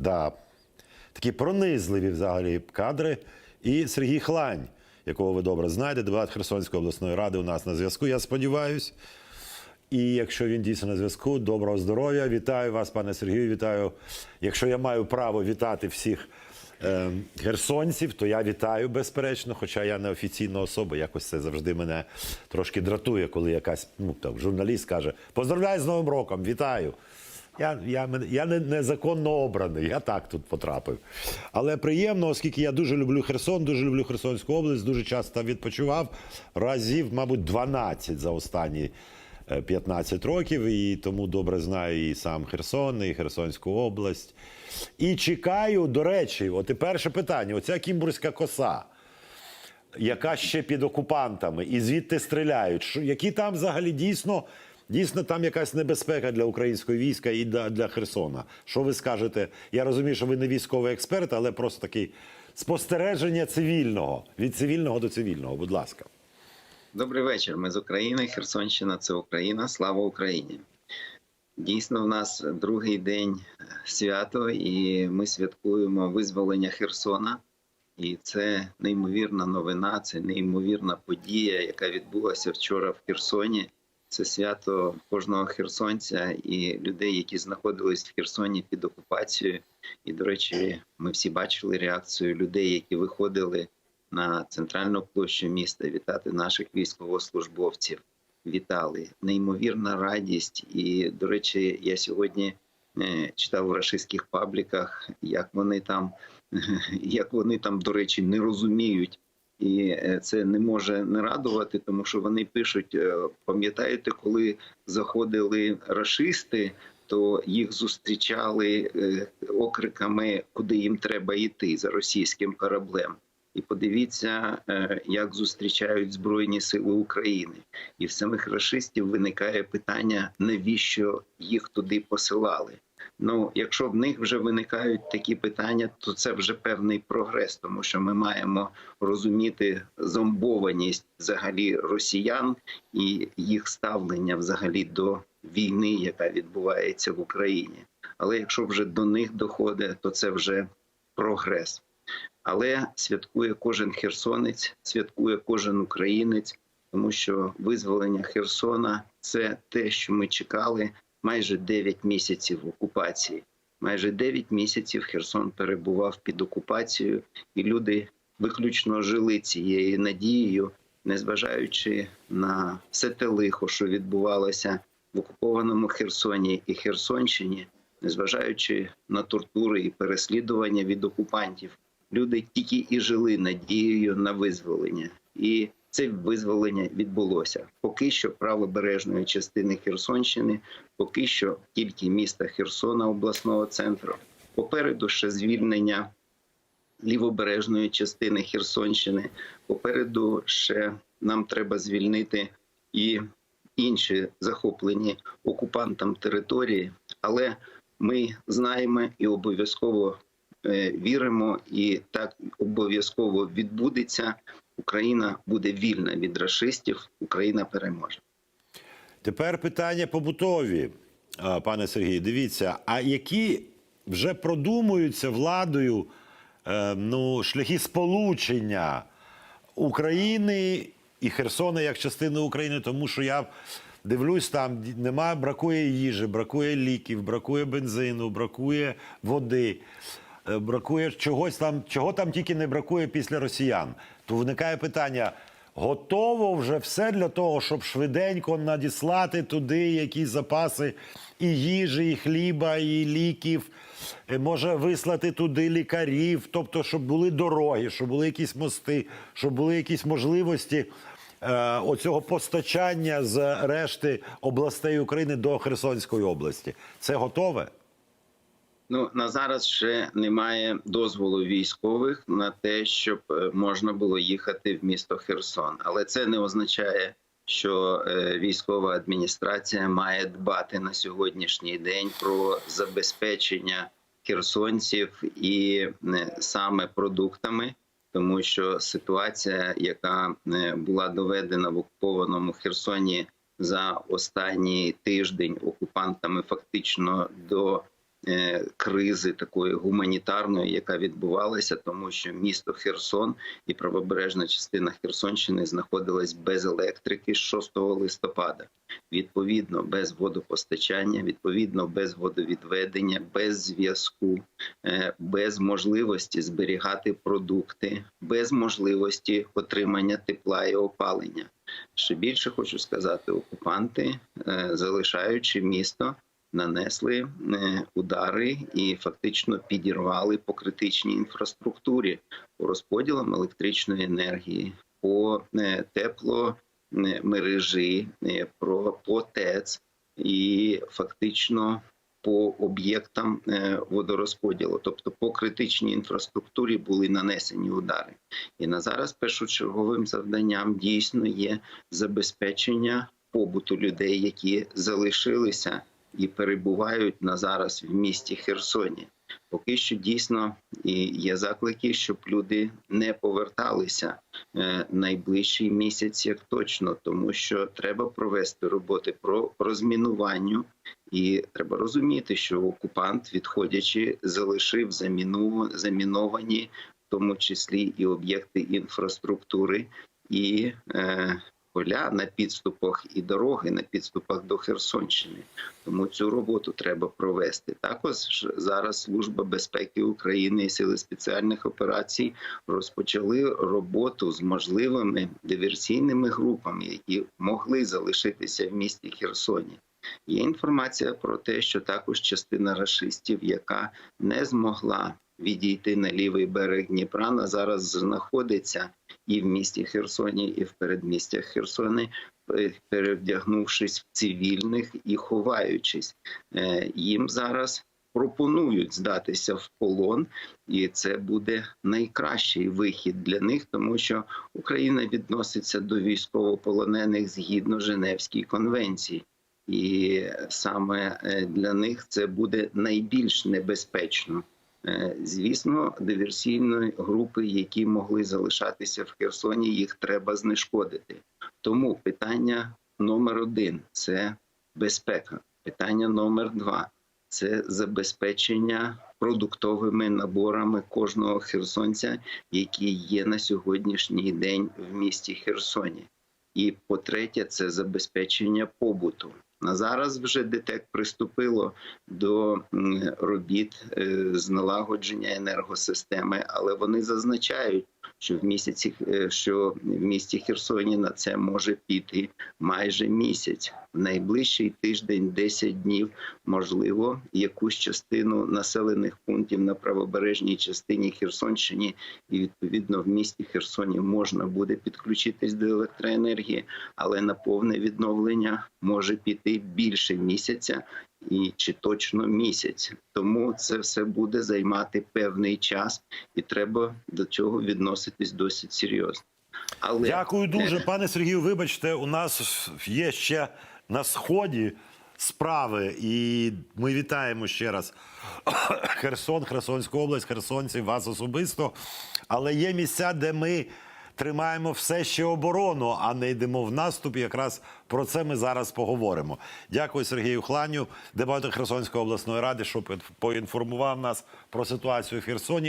Да. Такі пронизливі взагалі кадри. І Сергій Хлань, якого ви добре знаєте, депутат Херсонської обласної ради у нас на зв'язку. Я сподіваюся. І якщо він дійсно на зв'язку, доброго здоров'я. Вітаю вас, пане Сергію. Вітаю. Якщо я маю право вітати всіх е, херсонців, то я вітаю безперечно. Хоча я не офіційна особа, якось це завжди мене трошки дратує, коли якась ну, там, журналіст каже: Поздравляю з Новим роком, вітаю. Я, я, я не, незаконно обраний, я так тут потрапив. Але приємно, оскільки я дуже люблю Херсон, дуже люблю Херсонську область, дуже часто відпочивав. Разів, мабуть, 12 за останні е, 15 років, і тому добре знаю і сам Херсон, і Херсонську область. І чекаю, до речі, от і перше питання: оця кімбурська коса яка ще під окупантами, і звідти стріляють. Що, які там взагалі дійсно, дійсно там якась небезпека для українського війська і для, Херсона? Що ви скажете? Я розумію, що ви не військовий експерт, але просто такий спостереження цивільного від цивільного до цивільного. Будь ласка. Добрий вечір. Ми з України. Херсонщина це Україна. Слава Україні. Дійсно, в нас другий день свято, і ми святкуємо визволення Херсона. І це неймовірна новина, це неймовірна подія, яка відбулася вчора в Херсоні. Це свято кожного херсонця і людей, які знаходились в Херсоні під окупацією. І, до речі, ми всі бачили реакцію людей, які виходили на центральну площу міста вітати наших військовослужбовців. Вітали неймовірна радість. І, до речі, я сьогодні е, читав у рашистських пабліках, як вони там, як вони там, до речі, не розуміють. І е, це не може не радувати, тому що вони пишуть: е, пам'ятаєте, коли заходили рашисти, то їх зустрічали е, окриками, куди їм треба йти за російським кораблем. І подивіться, як зустрічають Збройні Сили України, і в самих рашистів виникає питання, навіщо їх туди посилали. Ну, якщо в них вже виникають такі питання, то це вже певний прогрес, тому що ми маємо розуміти зомбованість взагалі росіян і їх ставлення взагалі до війни, яка відбувається в Україні. Але якщо вже до них доходить, то це вже прогрес. Але святкує кожен херсонець, святкує кожен українець, тому що визволення Херсона це те, що ми чекали майже 9 місяців окупації. Майже 9 місяців Херсон перебував під окупацією, і люди виключно жили цією надією, незважаючи на все те лихо, що відбувалося в окупованому Херсоні і Херсонщині, незважаючи на тортури і переслідування від окупантів, люди тільки і жили надією на визволення. І це визволення відбулося. Поки що правобережної частини Херсонщини, поки що тільки міста Херсона, обласного центру. Попереду ще звільнення лівобережної частини Херсонщини. Попереду ще нам треба звільнити і інші захоплені окупантам території, але ми знаємо і обов'язково е, віримо, і так обов'язково відбудеться. Україна буде вільна від рашистів, Україна переможе. Тепер питання побутові, пане Сергій. Дивіться, а які вже продумуються владою е, ну, шляхи сполучення України і Херсона як частини України, тому що я дивлюсь, там немає, бракує їжі, бракує ліків, бракує бензину, бракує води. Е, Бракує чогось там, чого там тільки не бракує після росіян. То виникає питання: готово вже все для того, щоб швиденько надіслати туди якісь запаси і їжі, і хліба, і ліків. Е, Може вислати туди лікарів, тобто, щоб були дороги, щоб були якісь мости, щоб були якісь можливості е, оцього постачання з решти областей України до Херсонської області. Це готове? Ну на зараз ще немає дозволу військових на те, щоб е, можна було їхати в місто Херсон, але це не означає, що е, військова адміністрація має дбати на сьогоднішній день про забезпечення херсонців і е, саме продуктами, тому що ситуація, яка була доведена в окупованому Херсоні за останній тиждень окупантами, фактично до кризи такої гуманітарної, яка відбувалася, тому що місто Херсон і правобережна частина Херсонщини знаходилась без електрики з 6 листопада. Відповідно, без водопостачання, відповідно, без водовідведення, без зв'язку, е, без можливості зберігати продукти, без можливості отримання тепла і опалення. Ще більше хочу сказати, окупанти, е, залишаючи місто, нанесли е, удари і фактично підірвали по критичній інфраструктурі по розподілам електричної енергії, по е, тепломережі, е, по ТЕЦ і фактично по об'єктам водорозподілу, тобто по критичній інфраструктурі були нанесені удари. І на зараз першочерговим завданням дійсно є забезпечення побуту людей, які залишилися і перебувають на зараз в місті Херсоні. Поки що дійсно є заклики, щоб люди не поверталися е, найближчий місяць, як точно, тому що треба провести роботи про розмінуванню, і треба розуміти, що окупант, відходячи, залишив заміну заміновані, в тому числі і об'єкти інфраструктури, і е, поля на підступах і дороги на підступах до Херсонщини. Тому цю роботу треба провести. Також зараз Служба безпеки України і сили спеціальних операцій розпочали роботу з можливими диверсійними групами, які могли залишитися в місті Херсоні. Є інформація про те, що також частина рашистів, яка не змогла відійти на лівий берег Дніпра, на зараз знаходиться і в місті Херсоні, і в передмістях Херсони, е, перевдягнувшись в цивільних і ховаючись. Е, Їм зараз пропонують здатися в полон, і це буде найкращий вихід для них, тому що Україна відноситься до військовополонених згідно Женевській конвенції. І саме е, для них це буде найбільш небезпечно. Е, Звісно, диверсійні групи, які могли залишатися в Херсоні, їх треба знешкодити. Тому питання номер один це безпека. Питання номер два це забезпечення продуктовими наборами кожного херсонця, які є на сьогоднішній день в місті Херсоні. І по-третє, це забезпечення побуту. На зараз вже ДТЕК приступило до робіт е, з налагодження енергосистеми, але вони зазначають, що в місяці е, що в місті Херсоні на це може піти майже місяць. В найближчий тиждень, 10 днів, можливо, якусь частину населених пунктів на правобережній частині Херсонщини і відповідно в місті Херсоні можна буде підключитись до електроенергії, але на повне відновлення може піти більше місяця і чи точно місяць. Тому це все буде займати певний час, і треба до цього відноситись досить серйозно. Але Дякую дуже, пане Сергію. Вибачте, у нас є ще на сході справи, і ми вітаємо ще раз Херсон, Херсонську область, херсонців, вас особисто. Але є місця, де ми тримаємо все ще оборону, а не йдемо в наступ. Якраз про це ми зараз поговоримо. Дякую Сергію Хланю, депутату Херсонської обласної ради, що поінформував нас про ситуацію в Херсоні.